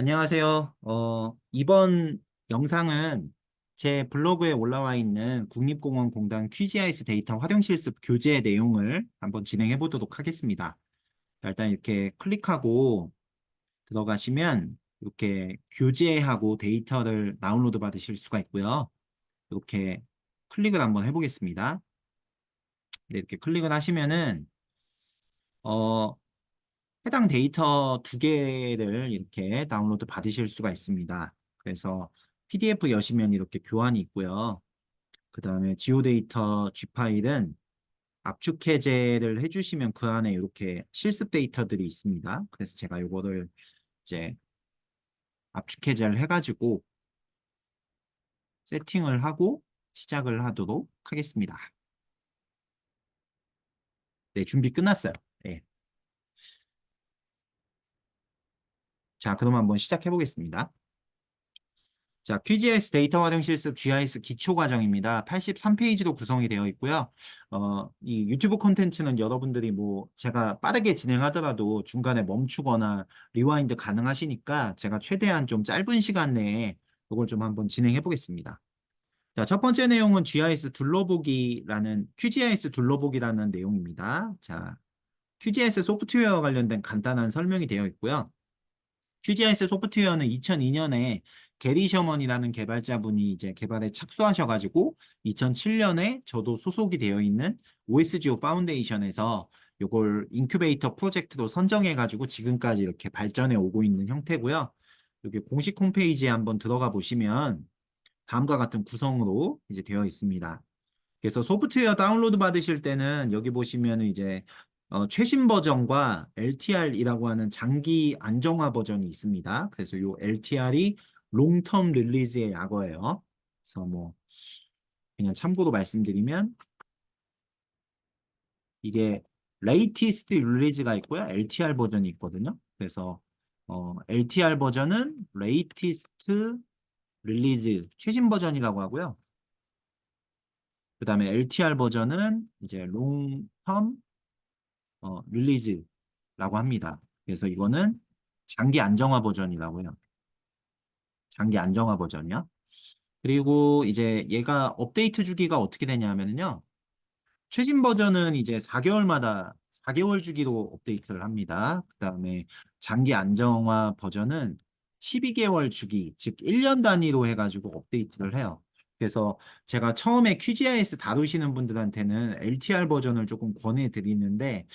안녕하세요. 어, 이번 영상은 제 블로그에 올라와 있는 국립공원공단 QGIS 데이터 활용 실습 교재 내용을 한번 진행해 보도록 하겠습니다. 자, 일단 이렇게 클릭하고 들어가시면 이렇게 교재하고 데이터를 다운로드 받으실 수가 있고요. 이렇게 클릭을 한번 해보겠습니다. 네, 이렇게 클릭을 하시면은 어, 해당 데이터 두 개를 이렇게 다운로드 받으실 수가 있습니다. 그래서 PDF 여시면 이렇게 교환이 있고요. 그 다음에 지오데이터 G파일은 압축 해제를 해주시면 그 안에 이렇게 실습 데이터들이 있습니다. 그래서 제가 이거를 이제 압축 해제를 해가지고 세팅을 하고 시작을 하도록 하겠습니다. 네, 준비 끝났어요. 네. 자, 그럼 한번 시작해 보겠습니다. 자, QGIS 데이터 활용 실습 GIS 기초 과정입니다. 83페이지로 구성이 되어 있고요. 어, 이 유튜브 콘텐츠는 여러분들이 뭐 제가 빠르게 진행하더라도 중간에 멈추거나 리와인드 가능하시니까 제가 최대한 좀 짧은 시간 내에 이걸 좀 한번 진행해 보겠습니다. 자, 첫 번째 내용은 GIS 둘러보기라는 QGIS 둘러보기라는 내용입니다. 자, QGIS 소프트웨어 관련된 간단한 설명이 되어 있고요. QGIS 소프트웨어는 2002년에 게리 셔먼이라는 개발자분이 이제 개발에 착수하셔가지고 2007년에 저도 소속이 되어 있는 OSGO 파운데이션에서 이걸 인큐베이터 프로젝트로 선정해가지고 지금까지 이렇게 발전해 오고 있는 형태고요. 여기 공식 홈페이지에 한번 들어가 보시면 다음과 같은 구성으로 이제 되어 있습니다. 그래서 소프트웨어 다운로드 받으실 때는 여기 보시면 이제 어, 최신 버전과 LTR이라고 하는 장기 안정화 버전이 있습니다. 그래서 이 LTR이 롱텀 릴리즈의 약어예요. 그래서 뭐 그냥 참고로 말씀드리면 이게 레이티스트 릴리즈가 있고요. LTR 버전이 있거든요. 그래서 어, LTR 버전은 레이티스트 릴리즈 최신 버전이라고 하고요. 그 다음에 LTR 버전은 이제 롱텀 어, 릴리즈라고 합니다. 그래서 이거는 장기 안정화 버전이라고요. 장기 안정화 버전이요. 그리고 이제 얘가 업데이트 주기가 어떻게 되냐면요. 최신 버전은 이제 4개월마다 4개월 주기로 업데이트를 합니다. 그 다음에 장기 안정화 버전은 12개월 주기, 즉 1년 단위로 해가지고 업데이트를 해요. 그래서 제가 처음에 QGIS 다루시는 분들한테는 LTR 버전을 조금 권해드리는데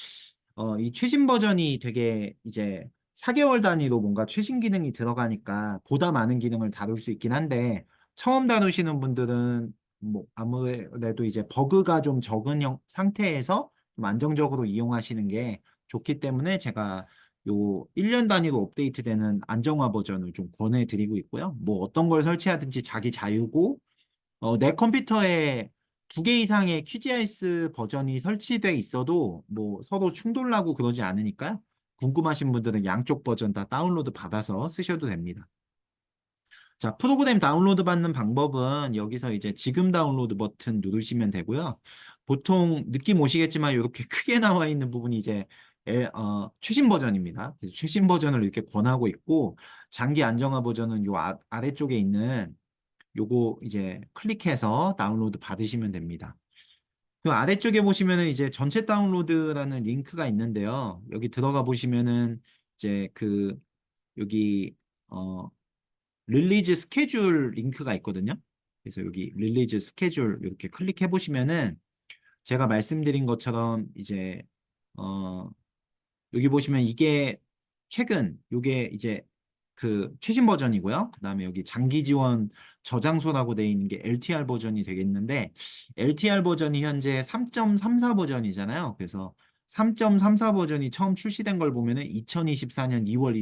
어, 이 최신 버전이 되게 이제 4개월 단위로 뭔가 최신 기능이 들어가니까 보다 많은 기능을 다룰 수 있긴 한데 처음 다루시는 분들은 뭐 아무래도 이제 버그가 좀 적은 형, 상태에서 좀 안정적으로 이용하시는 게 좋기 때문에 제가 요 1년 단위로 업데이트되는 안정화 버전을 좀 권해드리고 있고요. 뭐 어떤 걸 설치하든지 자기 자유고 어, 내 컴퓨터에 두 개 이상의 QGIS 버전이 설치돼 있어도 뭐 서로 충돌나고 그러지 않으니까 궁금하신 분들은 양쪽 버전 다 다운로드 받아서 쓰셔도 됩니다. 자, 프로그램 다운로드 받는 방법은 여기서 이제 지금 다운로드 버튼 누르시면 되고요. 보통 느낌 오시겠지만 이렇게 크게 나와 있는 부분이 이제 에, 어, 최신 버전입니다. 그래서 최신 버전을 이렇게 권하고 있고 장기 안정화 버전은 요 아, 아래쪽에 있는 요거 이제 클릭해서 다운로드 받으시면 됩니다. 그 아래쪽에 보시면은 이제 전체 다운로드라는 링크가 있는데요. 여기 들어가 보시면은 이제 그 여기 어 릴리즈 스케줄 링크가 있거든요. 그래서 여기 릴리즈 스케줄 이렇게 클릭해 보시면은 제가 말씀드린 것처럼 이제 어 여기 보시면 이게 최근 요게 이제 그 최신 버전이고요. 그 다음에 여기 장기 지원 저장소라고 되어 있는 게 LTR 버전이 되겠는데 LTR 버전이 현재 3.34 버전이잖아요. 그래서 3.34 버전이 처음 출시된 걸 보면은 2024년 2월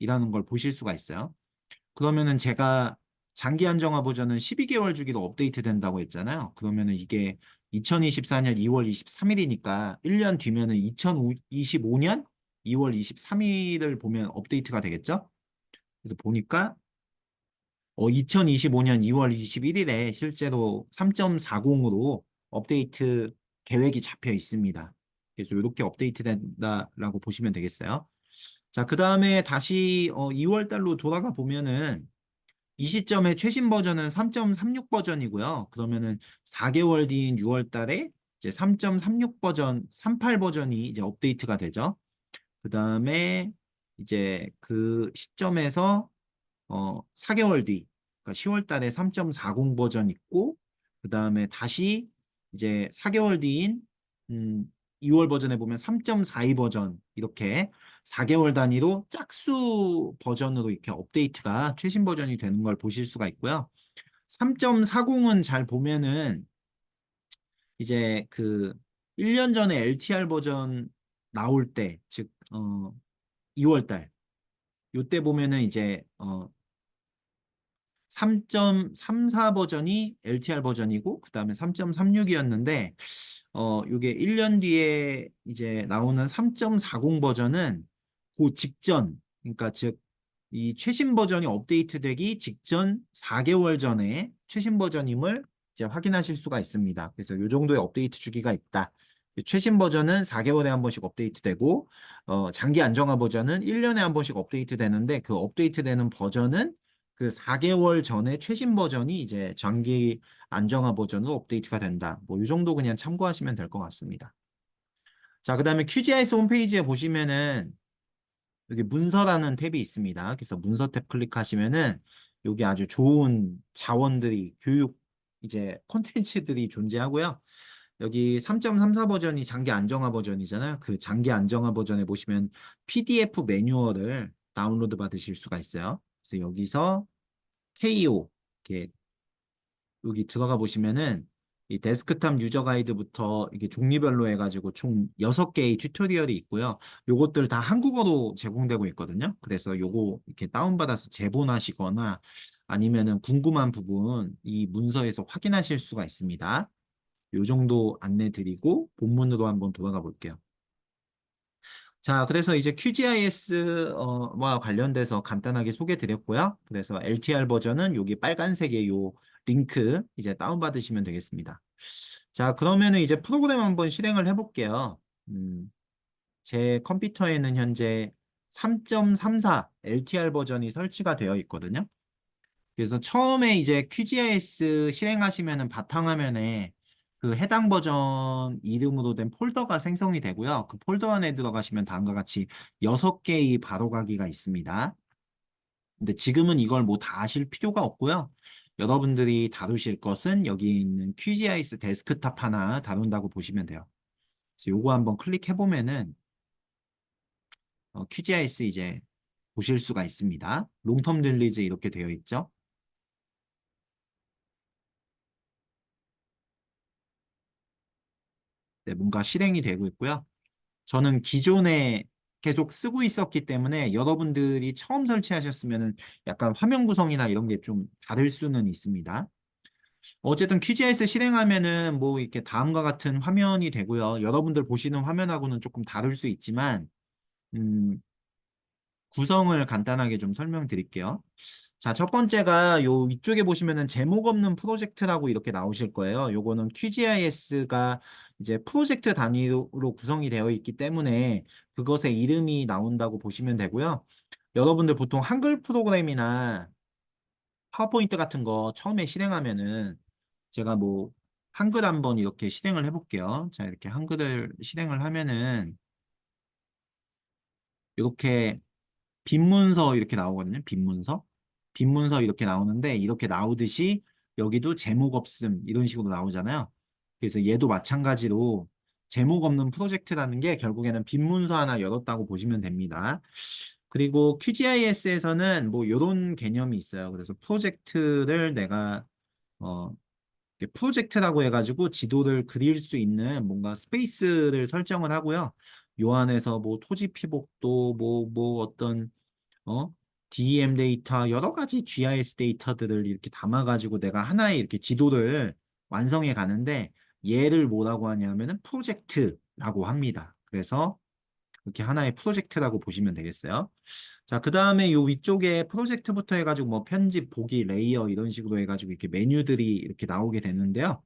23일이라는 걸 보실 수가 있어요. 그러면은 제가 장기 안정화 버전은 12개월 주기로 업데이트 된다고 했잖아요. 그러면은 이게 2024년 2월 23일이니까 1년 뒤면은 2025년 2월 23일을 보면 업데이트가 되겠죠? 그래서 보니까 어, 2025년 2월 21일에 실제로 3.40으로 업데이트 계획이 잡혀 있습니다. 그래서 이렇게 업데이트 된다라고 보시면 되겠어요. 자, 그 다음에 다시 어, 2월 달로 돌아가 보면은 이 시점에 최신 버전은 3.36 버전이고요. 그러면은 4개월 뒤인 6월 달에 이제 3.36 버전, 38 버전이 이제 업데이트가 되죠. 그 다음에 이제 그 시점에서 어 4개월 뒤, 그러니까 10월 달에 3.40 버전 있고, 그 다음에 다시 이제 4개월 뒤인 음, 2월 버전에 보면 3.42 버전 이렇게 4개월 단위로 짝수 버전으로 이렇게 업데이트가 최신 버전이 되는 걸 보실 수가 있고요. 3.40은 잘 보면은 이제 그 1년 전에 LTR 버전 나올 때, 즉, 어, 2월 달. 요때 보면은 이제, 어, 3.34 버전이 LTR 버전이고, 그 다음에 3.36이었는데, 어, 요게 1년 뒤에 이제 나오는 3.40 버전은 그 직전, 그러니까 즉, 이 최신 버전이 업데이트 되기 직전 4개월 전에 최신 버전임을 이제 확인하실 수가 있습니다. 그래서 요 정도의 업데이트 주기가 있다. 최신 버전은 4개월에 한 번씩 업데이트 되고, 어, 장기 안정화 버전은 1년에 한 번씩 업데이트 되는데, 그 업데이트 되는 버전은 그 4개월 전에 최신 버전이 이제 장기 안정화 버전으로 업데이트가 된다. 뭐 이 정도 그냥 참고하시면 될 것 같습니다. 자, 그 다음에 QGIS 홈페이지에 보시면은 여기 문서라는 탭이 있습니다. 그래서 문서 탭 클릭하시면은 여기 아주 좋은 자원들이 교육 이제 콘텐츠들이 존재하고요. 여기 3.34 버전이 장기 안정화 버전이잖아요. 그 장기 안정화 버전에 보시면 PDF 매뉴얼을 다운로드 받으실 수가 있어요. 그래서 여기서 KO 이렇게 여기 들어가 보시면은 이 데스크탑 유저 가이드부터 이게 종류별로 해가지고 총 6개의 튜토리얼이 있고요. 요것들 다 한국어로 제공되고 있거든요. 그래서 요거 이렇게 다운받아서 재본하시거나 아니면은 궁금한 부분 이 문서에서 확인하실 수가 있습니다. 요 정도 안내 드리고 본문으로 한번 돌아가 볼게요. 자, 그래서 이제 QGIS와 관련돼서 간단하게 소개 드렸고요. 그래서 LTR 버전은 여기 빨간색의 요 링크 이제 다운받으시면 되겠습니다. 자, 그러면은 이제 프로그램 한번 실행을 해볼게요. 음, 제 컴퓨터에는 현재 3.34 LTR 버전이 설치가 되어 있거든요. 그래서 처음에 이제 QGIS 실행하시면은 바탕화면에 그 해당 버전 이름으로 된 폴더가 생성이 되고요. 그 폴더 안에 들어가시면 다음과 같이 6개의 바로가기가 있습니다. 근데 지금은 이걸 뭐다 아실 필요가 없고요. 여러분들이 다루실 것은 여기 있는 QGIS 데스크탑 하나 다룬다고 보시면 돼요. 그래서 요거 한번 클릭해 보면은 어, QGIS 이제 보실 수가 있습니다. 롱텀 릴리즈 이렇게 되어 있죠. 네, 뭔가 실행이 되고 있고요. 저는 기존에 계속 쓰고 있었기 때문에 여러분들이 처음 설치하셨으면 약간 화면 구성이나 이런 게 좀 다를 수는 있습니다. 어쨌든 QGIS 실행하면은 뭐 이렇게 다음과 같은 화면이 되고요. 여러분들 보시는 화면하고는 조금 다를 수 있지만 음, 구성을 간단하게 좀 설명드릴게요. 자, 첫 번째가 요 위쪽에 보시면은 제목 없는 프로젝트라고 이렇게 나오실 거예요. 요거는 QGIS가 이제 프로젝트 단위로 구성이 되어 있기 때문에 그것의 이름이 나온다고 보시면 되고요. 여러분들 보통 한글 프로그램이나 파워포인트 같은 거 처음에 실행하면은 제가 뭐 한글 한번 이렇게 실행을 해볼게요. 자, 이렇게 한글을 실행을 하면은 이렇게 빈 문서 이렇게 나오거든요. 빈 문서. 빈 문서 이렇게 나오는데 이렇게 나오듯이 여기도 제목 없음 이런 식으로 나오잖아요. 그래서 얘도 마찬가지로 제목 없는 프로젝트라는 게 결국에는 빈 문서 하나 열었다고 보시면 됩니다. 그리고 QGIS에서는 뭐 이런 개념이 있어요. 그래서 프로젝트를 내가 어 프로젝트라고 해가지고 지도를 그릴 수 있는 뭔가 스페이스를 설정을 하고요. 요 안에서 뭐 토지 피복도 뭐뭐 어떤 어 DEM 데이터 여러 가지 GIS 데이터들을 이렇게 담아가지고 내가 하나의 이렇게 지도를 완성해 가는데 얘를 뭐라고 하냐면은 프로젝트라고 합니다. 그래서 이렇게 하나의 프로젝트라고 보시면 되겠어요. 자, 그 다음에 요 위쪽에 프로젝트부터 해가지고 뭐 편집, 보기, 레이어 이런 식으로 해가지고 이렇게 메뉴들이 이렇게 나오게 되는데요.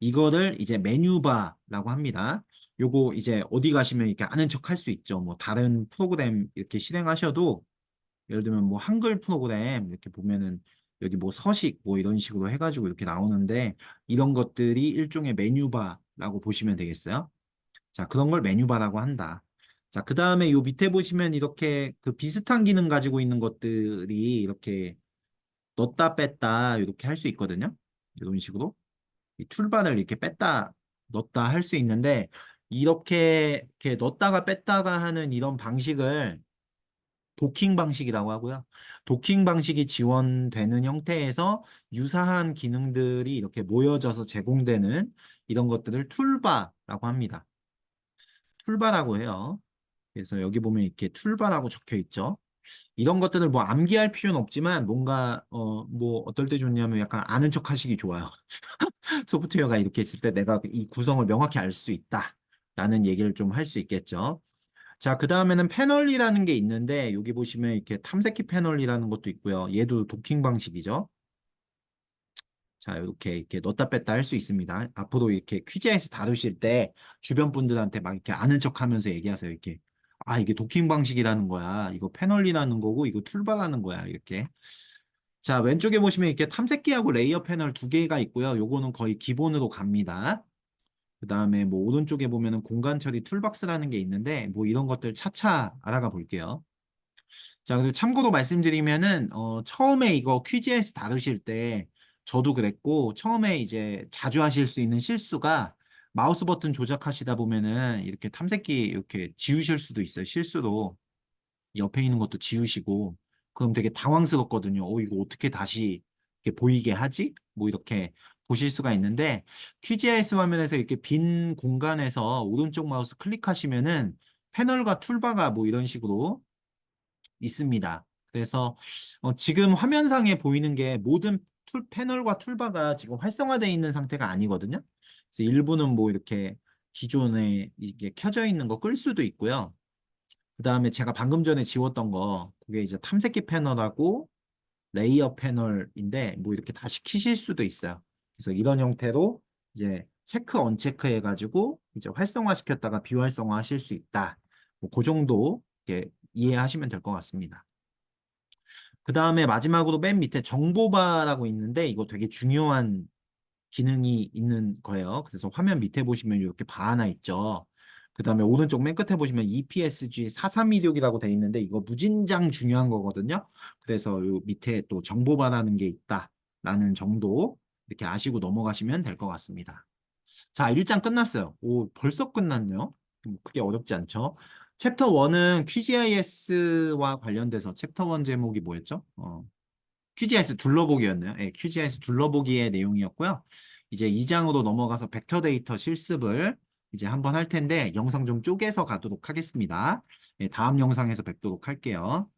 이거를 이제 메뉴바라고 합니다. 요거 이제 어디 가시면 이렇게 아는 척 할 수 있죠. 뭐 다른 프로그램 이렇게 실행하셔도 예를 들면 뭐 한글 프로그램 이렇게 보면은 여기 뭐 서식 뭐 이런 식으로 해가지고 이렇게 나오는데 이런 것들이 일종의 메뉴바라고 보시면 되겠어요. 자, 그런 걸 메뉴바라고 한다. 자, 그 다음에 요 밑에 보시면 이렇게 그 비슷한 기능 가지고 있는 것들이 이렇게 넣었다 뺐다 이렇게 할 수 있거든요. 이런 식으로. 이 툴바를 이렇게 뺐다 넣었다 할 수 있는데 이렇게 이렇게 넣었다가 뺐다가 하는 이런 방식을 도킹 방식이라고 하고요. 도킹 방식이 지원되는 형태에서 유사한 기능들이 이렇게 모여져서 제공되는 이런 것들을 툴바라고 합니다. 툴바라고 해요. 그래서 여기 보면 이렇게 툴바라고 적혀 있죠. 이런 것들을 뭐 암기할 필요는 없지만 뭔가 어 뭐 어떨 때 좋냐면 약간 아는 척 하시기 좋아요. 소프트웨어가 이렇게 있을 때 내가 이 구성을 명확히 알 수 있다. 라는 얘기를 좀 할 수 있겠죠. 자, 그 다음에는 패널이라는 게 있는데 여기 보시면 이렇게 탐색키 패널이라는 것도 있고요. 얘도 도킹 방식이죠. 자, 이렇게 이렇게 넣었다 뺐다 할 수 있습니다. 앞으로 이렇게 퀴즈에서 다루실 때 주변 분들한테 막 이렇게 아는 척하면서 얘기하세요. 이렇게 아 이게 도킹 방식이라는 거야. 이거 패널이라는 거고 이거 툴바라는 거야. 이렇게. 자, 왼쪽에 보시면 이렇게 탐색기하고 레이어 패널 두 개가 있고요. 요거는 거의 기본으로 갑니다. 그 다음에 뭐 오른쪽에 보면은 공간 처리 툴박스라는 게 있는데 뭐 이런 것들 차차 알아가 볼게요. 자, 그리고 참고로 말씀드리면은 어 처음에 이거 퀴즈에서 다루실 때 저도 그랬고 처음에 이제 자주 하실 수 있는 실수가 마우스 버튼 조작하시다 보면은 이렇게 탐색기 이렇게 지우실 수도 있어요. 실수로 옆에 있는 것도 지우시고 그럼 되게 당황스럽거든요. 어 이거 어떻게 다시 이렇게 보이게 하지? 뭐 이렇게 보실 수가 있는데 QGIS 화면에서 이렇게 빈 공간에서 오른쪽 마우스 클릭하시면은 패널과 툴바가 뭐 이런 식으로 있습니다. 그래서 어, 지금 화면상에 보이는 게 모든 툴 패널과 툴바가 지금 활성화되어 있는 상태가 아니거든요. 그래서 일부는 뭐 이렇게 기존에 이게 켜져 있는 거 끌 수도 있고요. 그 다음에 제가 방금 전에 지웠던 거 그게 이제 탐색기 패널하고 레이어 패널인데 뭐 이렇게 다시 키실 수도 있어요. 그래서 이런 형태로 이제 체크 언체크 해가지고 이제 활성화 시켰다가 비활성화 하실 수 있다. 뭐 그 정도 이렇게 이해하시면 될 것 같습니다. 그 다음에 마지막으로 맨 밑에 정보바라고 있는데 이거 되게 중요한 기능이 있는 거예요. 그래서 화면 밑에 보시면 이렇게 바 하나 있죠. 그 다음에 오른쪽 맨 끝에 보시면 EPSG 4326이라고 돼 있는데 이거 무진장 중요한 거거든요. 그래서 요 밑에 또 정보바라는 게 있다라는 정도 이렇게 아시고 넘어가시면 될 것 같습니다. 자, 1장 끝났어요. 오, 벌써 끝났네요. 뭐 크게 어렵지 않죠? 챕터 1은 QGIS와 관련돼서 챕터 1 제목이 뭐였죠? 어, QGIS 둘러보기였네요. 예, QGIS 둘러보기의 내용이었고요. 이제 2장으로 넘어가서 벡터 데이터 실습을 이제 한번 할 텐데 영상 좀 쪼개서 가도록 하겠습니다. 예, 다음 영상에서 뵙도록 할게요.